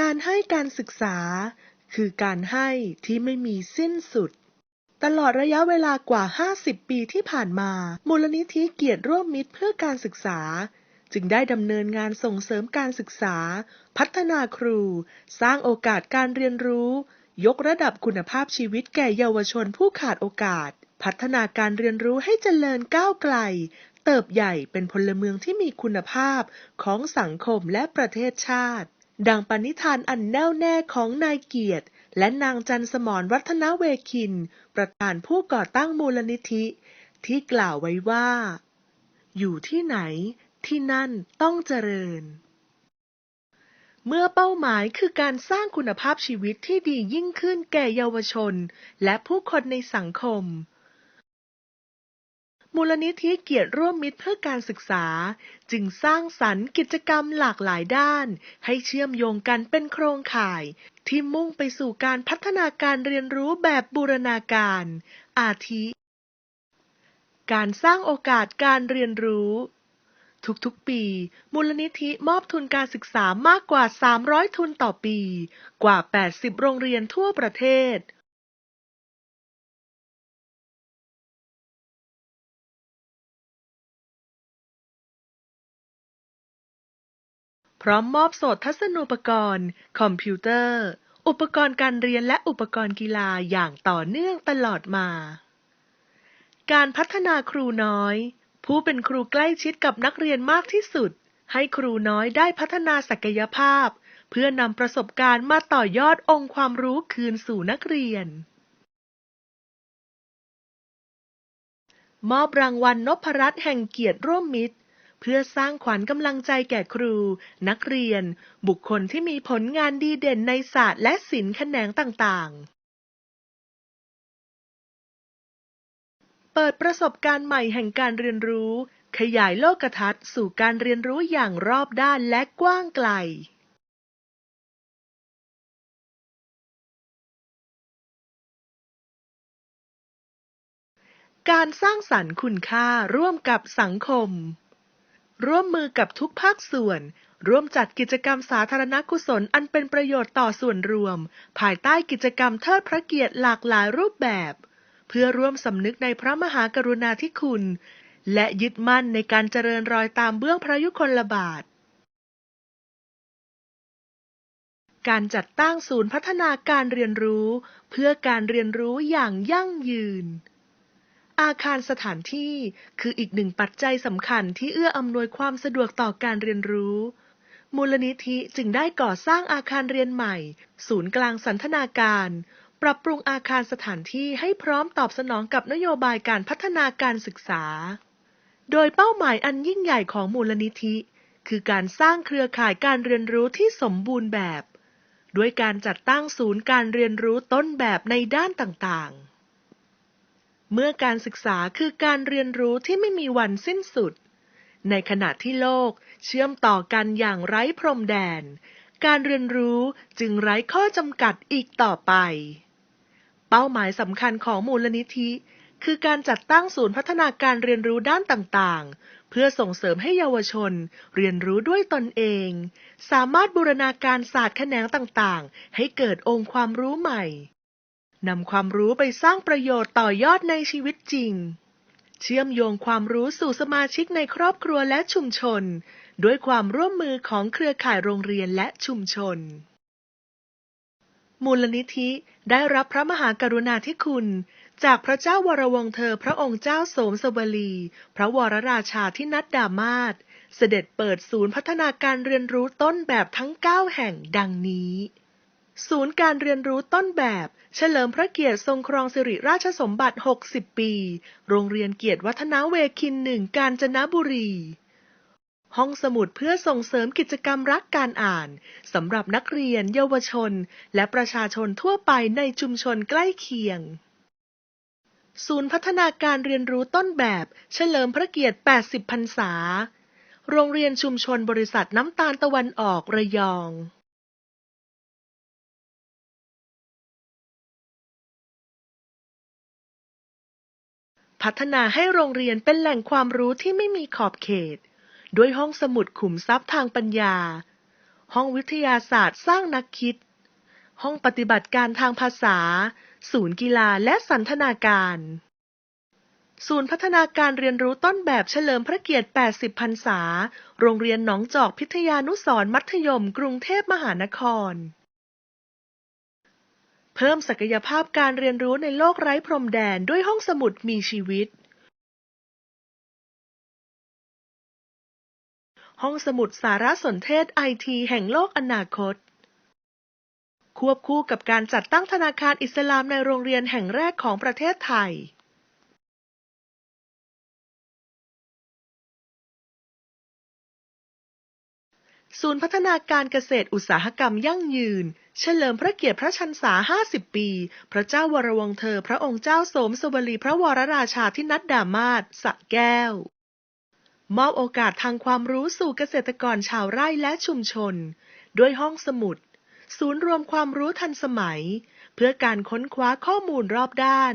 การให้การศึกษา คือการให้ที่ไม่มีสิ้นสุด ตลอดระยะเวลากว่า 50 ปีที่ผ่านมา มูลนิธิเกียรติร่วมมิตรเพื่อการศึกษา จึงได้ดำเนินงานส่งเสริมการศึกษา พัฒนาครู สร้างโอกาสการเรียนรู้ ยกระดับคุณภาพชีวิตแก่เยาวชนผู้ขาดโอกาส พัฒนาการเรียนรู้ให้เจริญก้าวไกล เติบใหญ่เป็นพลเมืองที่มีคุณภาพของสังคมและประเทศชาติ ดังปณิธานอันแน่วแน่ของนายเกียรติ และนางจันสมรวัฒนเวคิน ประธานผู้ก่อตั้งมูลนิธิ ที่กล่าวไว้ว่า อยู่ที่ไหนที่นั่นต้องเจริญ เมื่อเป้าหมายคือการสร้างคุณภาพชีวิตที่ดียิ่งขึ้นแก่เยาวชน และผู้คนในสังคม มูลนิธิเกียรติร่วมมิตรเพื่อการศึกษา จึงสร้างสรรค์กิจกรรมหลากหลายด้าน ให้เชื่อมโยงกันเป็นโครงข่าย ที่มุ่งไปสู่การพัฒนาการเรียนรู้แบบบูรณาการ อาทิ การสร้างโอกาสการเรียนรู้ ทุกๆ ปี มูลนิธิมอบทุนการศึกษามากกว่า 300 ทุนต่อปี กว่า 80 โรงเรียนทั่วประเทศ พร้อมมอบโสตทัศนูปกรณ์ คอมพิวเตอร์ อุปกรณ์การเรียนและอุปกรณ์กีฬาอย่างต่อเนื่องตลอดมา การพัฒนาครูน้อย ผู้เป็นครูใกล้ชิดกับนักเรียนมากที่สุด ให้ครูน้อยได้พัฒนาศักยภาพ เพื่อนำประสบการณ์มาต่อยอดองค์ความรู้คืนสู่นักเรียนมอบรางวัลนพรัตน์แห่งเกียรติร่วมมิตร เพื่อสร้างขวัญกำลังใจแก่ครู นักเรียน บุคคลที่มีผลงานดีเด่นในศาสตร์และศิลป์แขนงต่างๆเปิดประสบการณ์ใหม่แห่งการเรียนรู้ ขยายโลกทัศน์สู่การเรียนรู้อย่างรอบด้านและกว้างไกล การสร้างสรรค์คุณค่าร่วมกับสังคม ร่วมมือกับทุกภาคส่วน ร่วมจัดกิจกรรมสาธารณกุศลอันเป็นประโยชน์ต่อส่วนรวม ภายใต้กิจกรรมเทิดพระเกียรติหลากหลายรูปแบบ เพื่อร่วมสำนึกในพระมหากรุณาธิคุณ และยึดมั่นในการเจริญรอยตามเบื้องพระยุคลบาทการจัดตั้งศูนย์พัฒนาการเรียนรู้ เพื่อการเรียนรู้อย่างยั่งยืน อาคารสถานที่คืออีกหนึ่งปัจจัยสำคัญที่เอื้ออำนวยความสะดวกต่อการเรียนรู้ มูลนิธิจึงได้ก่อสร้างอาคารเรียนใหม่ ศูนย์กลางสันทนาการ ปรับปรุงอาคารสถานที่ให้พร้อมตอบสนองกับนโยบายการพัฒนาการศึกษา โดยเป้าหมายอันยิ่งใหญ่ของมูลนิธิ คือการสร้างเครือข่ายการเรียนรู้ที่สมบูรณ์แบบ ด้วยการจัดตั้งศูนย์การเรียนรู้ต้นแบบในด้านต่างๆ เมื่อการศึกษาคือการเรียนรู้ที่ไม่มีวันสิ้นสุด ในขณะที่โลกเชื่อมต่อกันอย่างไร้พรมแดน การเรียนรู้จึงไร้ข้อจำกัดอีกต่อไป เป้าหมายสำคัญของมูลนิธิ คือการจัดตั้งศูนย์พัฒนาการเรียนรู้ด้านต่างๆ เพื่อส่งเสริมให้เยาวชน เรียนรู้ด้วยตนเอง สามารถบูรณาการศาสตร์แขนงต่างๆ ให้เกิดองค์ความรู้ใหม่ นำความรู้ไปสร้างประโยชน์ต่อยอดในชีวิตจริง เชื่อมโยงความรู้สู่สมาชิกในครอบครัวและชุมชน ด้วยความร่วมมือของเครือข่ายโรงเรียนและชุมชน มูลนิธิได้รับพระมหากรุณาธิคุณ จากพระเจ้าวรวงเธอพระองค์เจ้าโสมสวลี พระวรราชาธินัดดามาศเสด็จเปิดศูนย์พัฒนาการเรียนรู้ต้นแบบทั้ง 9 แห่งดังนี้ ศูนย์การเรียนรู้ต้นแบบ เฉลิมพระเกียรติทรงครองสิริราชสมบัติ 60 ปี โรงเรียนเกียรติวัฒนาเวคินหนึ่งกาญจนบุรี ห้องสมุดเพื่อส่งเสริมกิจกรรมรักการอ่านสำหรับนักเรียน เยาวชน และประชาชนทั่วไปในชุมชนใกล้เคียง ศูนย์พัฒนาการเรียนรู้ต้นแบบ เฉลิมพระเกียรติ 80 พรรษา โรงเรียนชุมชนบริษัทน้ำตาลตะวันออกระยอง พัฒนาให้โรงเรียนเป็นแหล่งความรู้ที่ไม่มีขอบเขต ด้วยห้องสมุดขุมทรัพย์ทางปัญญา ห้องวิทยาศาสตร์สร้างนักคิด ห้องปฏิบัติการทางภาษา ศูนย์กีฬาและสันทนาการ ศูนย์พัฒนาการเรียนรู้ต้นแบบเฉลิมพระเกียรติ 80 พรรษา โรงเรียนหนองจอกพิทยานุสร์มัธยม กรุงเทพมหานคร เพิ่มศักยภาพการเรียนรู้ในโลกไร้พรมแดนด้วยห้องสมุดมีชีวิต ห้องสมุดสารสนเทศไอทีแห่งโลกอนาคต ควบคู่กับการจัดตั้งธนาคารอิสลามในโรงเรียนแห่งแรกของประเทศไทยศูนย์พัฒนาการเกษตรอุตสาหกรรมยั่งยืน เฉลิมพระเกียรติพระชันษา 50 ปี พระเจ้าวรวงเธอ พระองค์เจ้าโสมสวลีพระวรราชาธินัดดามาศสะแก้ว มอบโอกาสทางความรู้สู่เกษตรกรชาวไร่และชุมชน ด้วยห้องสมุด ศูนย์รวมความรู้ทันสมัย เพื่อการค้นคว้าข้อมูลรอบด้าน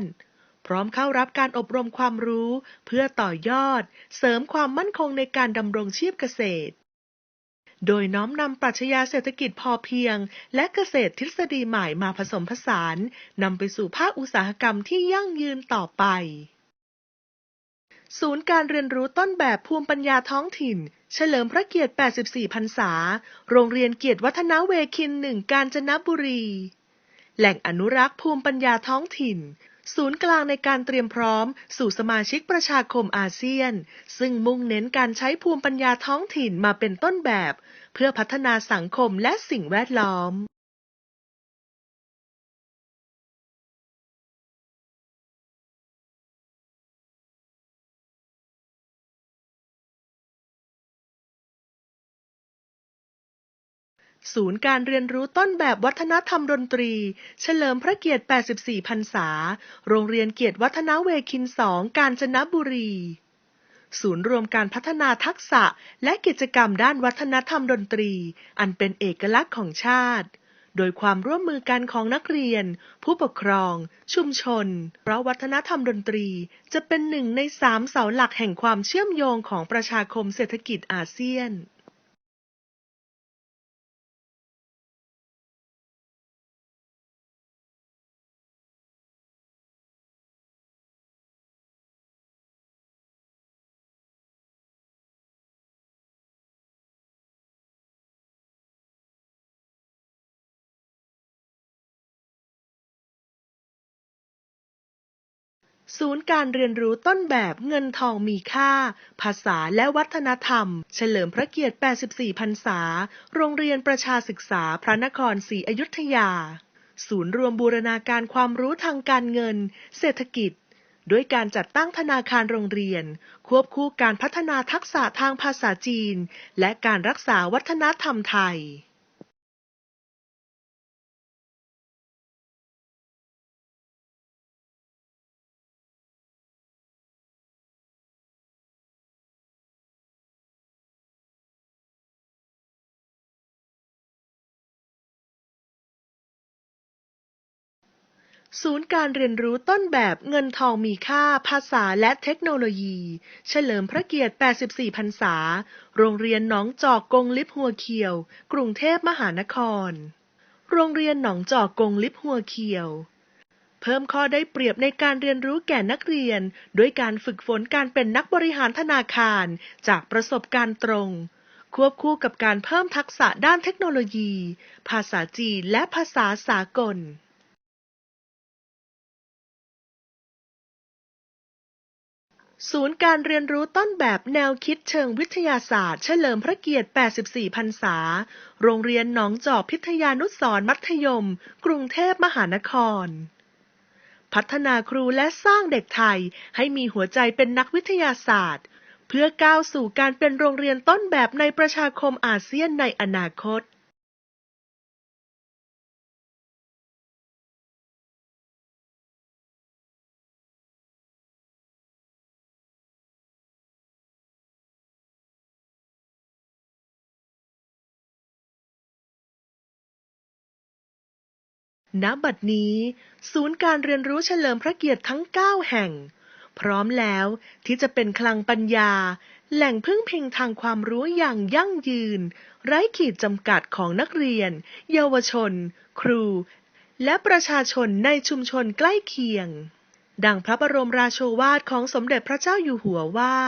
พร้อมเข้ารับการอบรมความรู้ เพื่อต่อยอด เสริมความมั่นคงในการดำรงชีพเกษตร โดยน้อมนำปรัชญาเศรษฐกิจพอเพียง และเกษตรทฤษฎีใหม่มาผสมผสานนำไปสู่ภาคอุตสาหกรรมที่ยั่งยืนต่อไป ศูนย์การเรียนรู้ต้นแบบภูมิปัญญาท้องถิ่น เฉลิมพระเกียรติ 84 พรรษา โรงเรียนเกียรติวัฒนเวคินหนึ่งกาญจนบุรี แหล่งอนุรักษ์ภูมิปัญญาท้องถิ่น ศูนย์กลางในการเตรียมพร้อม สู่สมาชิกประชาคมอาเซียน ซึ่งมุ่งเน้นการใช้ภูมิปัญญาท้องถิ่นมาเป็นต้นแบบ เพื่อพัฒนาสังคมและสิ่งแวดล้อม ศูนย์การเรียนรู้ต้นแบบวัฒนธรรมดนตรี เฉลิมพระเกียรติ 84 พรรษา โรงเรียนเกียรติวัฒนาเวคิน2กาญจนบุรี ศูนย์รวมการพัฒนาทักษะและกิจกรรมด้านวัฒนธรรมดนตรี อันเป็นเอกลักษณ์ของชาติ โดยความร่วมมือกันของนักเรียน ผู้ปกครอง ชุมชน เพราะวัฒนธรรมดนตรี จะเป็นหนึ่งในสามเสาหลักแห่งความเชื่อมโยงของประชาคมเศรษฐกิจอาเซียน ศูนย์การเรียนรู้ต้นแบบเงินทองมีค่า ภาษาและวัฒนธรรม เฉลิมพระเกียรติ 84 พรรษา โรงเรียนประชาศึกษาพระนครศรีอยุธยา ศูนย์รวมบูรณาการความรู้ทางการเงิน เศรษฐกิจ ด้วยการจัดตั้งธนาคารโรงเรียน ควบคู่การพัฒนาทักษะทางภาษาจีน และการรักษาวัฒนธรรมไทย ศูนย์การเรียนรู้ต้นแบบเงินทองมีค่า ภาษาและเทคโนโลยี เฉลิมพระเกียรติ 84 พรรษา โรงเรียนหนองจอกกงลิบหัวเขียว กรุงเทพมหานคร โรงเรียนหนองจอกกงลิบหัวเขียว เพิ่มข้อได้เปรียบในการเรียนรู้แก่นักเรียน ด้วยการฝึกฝนการเป็นนักบริหารธนาคาร จากประสบการณ์ตรง ควบคู่กับการเพิ่มทักษะด้านเทคโนโลยี ภาษาจีนและภาษาสากล ศูนย์การเรียนรู้ต้นแบบแนวคิดเชิงวิทยาศาสตร์ เฉลิมพระเกียรติ 84 พรรษา โรงเรียนหนองจอกพิทยานุสรณ์มัธยม กรุงเทพมหานคร พัฒนาครูและสร้างเด็กไทยให้มีหัวใจเป็นนักวิทยาศาสตร์ เพื่อก้าวสู่การเป็นโรงเรียนต้นแบบในประชาคมอาเซียนในอนาคต ณบัดนี้ ศูนย์การเรียนรู้เฉลิมพระเกียรติทั้ง 9 แห่ง พร้อมแล้วที่จะเป็นคลังปัญญา แหล่งพึ่งพิงทางความรู้อย่างยั่งยืน ไร้ขีดจำกัดของนักเรียน เยาวชน ครู และประชาชนในชุมชนใกล้เคียง ดังพระบรมราโชวาทของสมเด็จพระเจ้าอยู่หัวว่า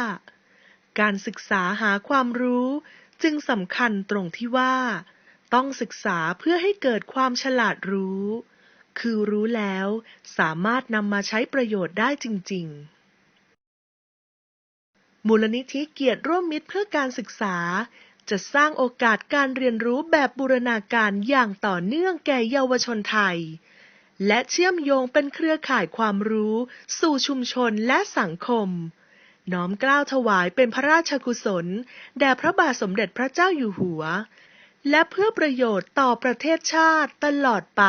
การศึกษาหาความรู้จึงสำคัญตรงที่ว่า ต้องศึกษาเพื่อให้เกิดความฉลาดรู้ คือรู้แล้วสามารถนำมาใช้ประโยชน์ได้จริง ๆ มูลนิธิเกียรติร่วมมิตรเพื่อการศึกษา จะสร้างโอกาสการเรียนรู้แบบบูรณาการอย่างต่อเนื่องแก่เยาวชนไทย และเชื่อมโยงเป็นเครือข่ายความรู้ สู่ชุมชนและสังคมน้อมกล้าวถวายเป็นพระราชกุศล แด่พระบาทสมเด็จพระเจ้าอยู่หัว และเพื่อประโยชน์ต่อประเทศชาติตลอดไป